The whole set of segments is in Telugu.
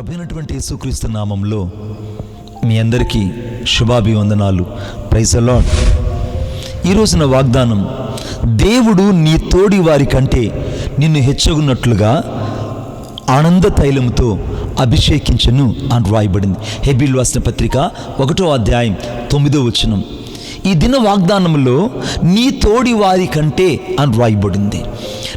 మన ప్రభు అయినటువంటి యేసుక్రీస్తు నామంలో మీ అందరికీ శుభాభివందనాలు. ప్రైజ్ ఈరోజున ఈ రోజున వాగ్దానం దేవుడు నీ తోడి వారి కంటే నిన్ను హెచ్చగున్నట్లుగా ఆనంద తైలముతో అభిషేకించను అని రాయబడింది. హెబిల్ వాసిన పత్రిక ఒకటో అధ్యాయం తొమ్మిదో వచనం. ఈ దిన వాగ్దానంలో నీ తోడి వారి కంటే అని రాయబడింది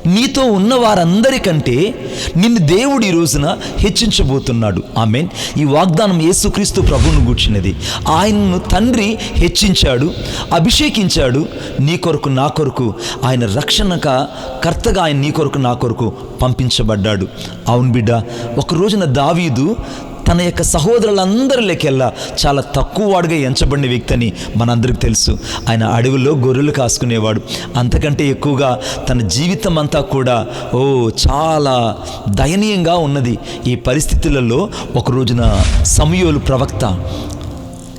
నీతో ఉన్న వారందరికంటే నిన్ను దేవుడు ఈ రోజున హెచ్చించబోతున్నాడు. ఆమెన్. ఈ వాగ్దానం యేసుక్రీస్తు ప్రభువును గూర్చినది. ఆయనను తండ్రి హెచ్చించాడు అభిషేకించాడు నీ కొరకు నా కొరకు ఆయన రక్షణక కర్తగా ఆయన నీ కొరకు నా కొరకు పంపించబడ్డాడు. అవును బిడ్డ ఒక రోజున దావీదు తన యొక్క సహోదరులందరిలోకెల్లా చాలా తక్కువ వాడుగా ఎంచబడిన వ్యక్తి అని మనందరికి తెలుసు. ఆయన అడవిలో గొర్రెలు కాసుకునేవాడు. అంతకంటే ఎక్కువగా తన జీవితం అంతా కూడా ఓ చాలా దయనీయంగా ఉన్నది. ఈ పరిస్థితులలో ఒక రోజున సమయోలు ప్రవక్త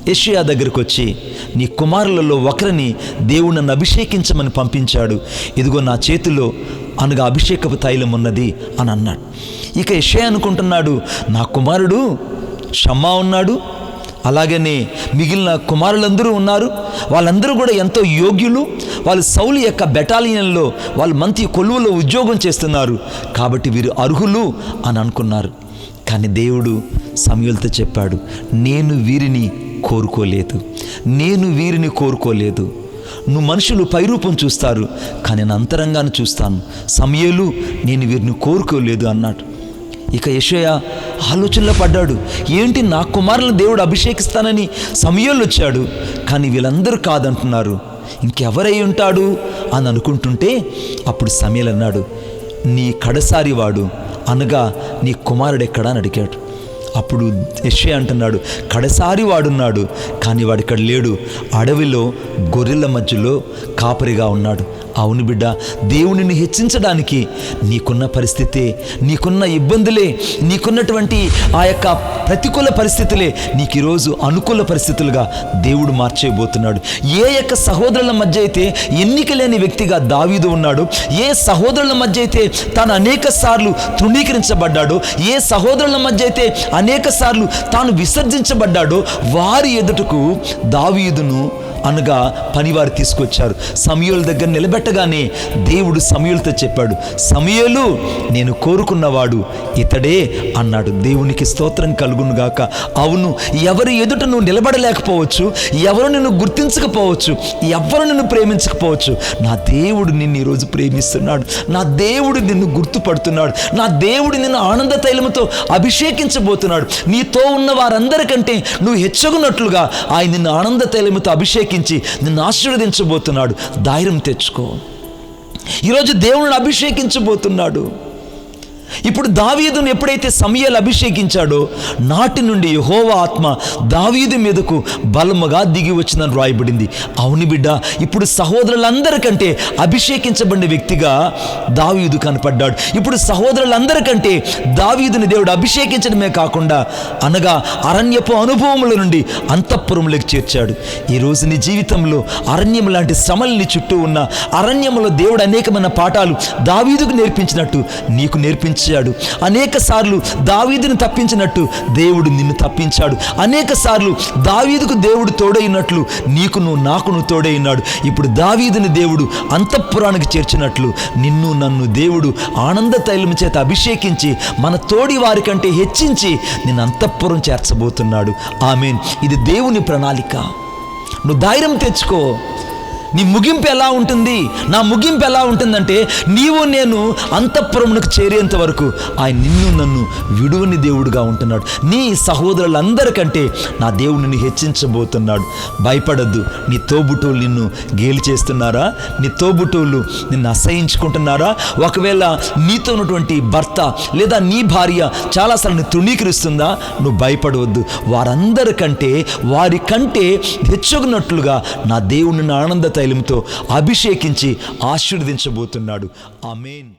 యెషయా దగ్గరకు వచ్చి నీ కుమారులలో ఒకరిని దేవుడు నన్ను అభిషేకించమని పంపించాడు. ఇదిగో నా చేతిలో అనగా అభిషేకపు తైలం ఉన్నది అని అన్నాడు. ఇక యషే అనుకుంటున్నాడు నా కుమారుడు షమ్మా ఉన్నాడు అలాగనే మిగిలిన కుమారులందరూ ఉన్నారు. వాళ్ళందరూ కూడా ఎంతో యోగ్యులు వాళ్ళు సౌలు యొక్క బెటాలియన్లో వాళ్ళు మంచి కొలువులో ఉద్యోగం చేస్తున్నారు. కాబట్టి వీరు అర్హులు అని అనుకున్నారు. కానీ దేవుడు సమయులతో చెప్పాడు నేను వీరిని కోరుకోలేదు. నేను వీరిని కోరుకోలేదు. నువ్వు మనుషులు పైరూపం చూస్తారు కానీ నేను అంతరంగాన్ని చూస్తాను. సమయలు నేను వీరిని కోరుకోలేదు అన్నాడు. ఇక యశయ ఆలోచనలో పడ్డాడు. ఏంటి నా కుమారులను దేవుడు అభిషేకిస్తానని సమయంలో వచ్చాడు కానీ వీళ్ళందరూ కాదంటున్నారు. ఇంకెవరై ఉంటాడు అని అనుకుంటుంటే అప్పుడు సమయలు అన్నాడు నీ కడసారి వాడు అనగా నీ కుమారుడు ఎక్కడా? అని అడిగాడు. అప్పుడు యశ్వే అంటున్నాడు కడసారి వాడున్నాడు కానీ వాడు ఇక్కడ లేడు. అడవిలో గొర్రెల మధ్యలో కాపరిగా ఉన్నాడు. అవును బిడ్డ దేవునిని హెచ్చించడానికి నీకున్న పరిస్థితే నీకున్న ఇబ్బందులే నీకున్నటువంటి ఆ యొక్క ప్రతికూల పరిస్థితులే నీకు ఈరోజు అనుకూల పరిస్థితులుగా దేవుడు మార్చేయబోతున్నాడు ఏ యొక్క సహోదరుల మధ్య అయితే ఎన్నిక లేని వ్యక్తిగా దావీదు ఉన్నాడు ఏ సహోదరుల మధ్య అయితే తాను అనేక సార్లు తృణీకరించబడ్డాడో ఏ సహోదరుల మధ్య అయితే అనేక సార్లు తాను విసర్జించబడ్డాడో వారి ఎదుటకు దావీదును అనగా పనివారు తీసుకొచ్చారు. సమయోల దగ్గర నిలబెట్టగానే దేవుడు సమయులతో చెప్పాడు సమయలు నేను కోరుకున్నవాడు ఇతడే అన్నాడు. దేవునికి స్తోత్రం కలుగునుగాక. అవును ఎవరి ఎదుట నువ్వు నిలబడలేకపోవచ్చు ఎవరు నిన్ను గుర్తించకపోవచ్చు ఎవరు నిన్ను ప్రేమించకపోవచ్చు. నా దేవుడు నిన్ను ఈరోజు ప్రేమిస్తున్నాడు. నా దేవుడు నిన్ను గుర్తుపడుతున్నాడు. నా దేవుడు నిన్ను ఆనంద తైలముతో అభిషేకించబోతున్నాడు. నీతో ఉన్న వారందరికంటే నువ్వు హెచ్చగున్నట్లుగా ఆయన నిన్ను ఆనంద తైలముతో అభిషేకించి నిన్ను ఆశీర్వదించబోతున్నాడు. ధైర్యం తెచ్చుకో. ఈరోజు దేవుని అభిషేకించబోతున్నాడు. ఇప్పుడు దావీదును ఎప్పుడైతే సమయాలు అభిషేకించాడో నాటి నుండి యహోవా ఆత్మ దావీదు మీదకు బలముగా దిగి వచ్చిందని రాయబడింది అవును బిడ్డ ఇప్పుడు సహోదరులందరికంటే అభిషేకించబడిన వ్యక్తిగా దావీదు కనపడ్డాడు. ఇప్పుడు సహోదరులందరికంటే దావీదుని దేవుడు అభిషేకించడమే కాకుండా అనగా అరణ్యపు అనుభవముల నుండి అంతఃపురములకు చేర్చాడు. ఈ నీ జీవితంలో అరణ్యం లాంటి శ్రమల్ని చుట్టూ ఉన్న అరణ్యములో దేవుడు అనేకమైన పాఠాలు దావీదుకు నేర్పించినట్టు నీకు తప్పించాడు అనేక సార్లు దావీదుని తప్పించినట్టు దేవుడు నిన్ను తప్పించాడు. అనేక సార్లు దావీదుకు దేవుడు తోడైనట్లు నీకును నాకును తోడైనాడు. ఇప్పుడు దావీదుని దేవుడు అంతఃపురానికి చేర్చినట్లు నిన్ను నన్ను దేవుడు ఆనంద తైలం చేత అభిషేకించి మన తోడి వారి కంటే హెచ్చించి నిన్ను అంతఃపురం చేర్చబోతున్నాడు. ఆమెన్. ఇది దేవుని ప్రణాళిక. నువ్వు ధైర్యం తెచ్చుకో. నీ ముగింపు ఎలా ఉంటుంది? నా ముగింపు ఎలా ఉంటుందంటే నీవు నేను అంతఃపురమునకు చేరేంత వరకు ఆయన నిన్ను నన్ను విడువని దేవుడుగా ఉంటున్నాడు. నీ సహోదరులందరికంటే నా దేవుడిని హెచ్చించబోతున్నాడు. భయపడద్దు. నీ తోబుటోళ్ళు నిన్ను గేలి చేస్తున్నారా? నీ తోబుటోళ్ళు నిన్ను అసహించుకుంటున్నారా? ఒకవేళ నీతో ఉన్నటువంటి భర్త లేదా నీ భార్య చాలాసార్లు నిన్ను తృణీకరిస్తుందా? నువ్వు భయపడవద్దు. వారందరికంటే వారి కంటే హెచ్చుకున్నట్లుగా నా దేవుడిని ఆనందత తైలంతో అభిషేకించి ఆశీర్వదించబోతున్నాడు. ఆమెన్.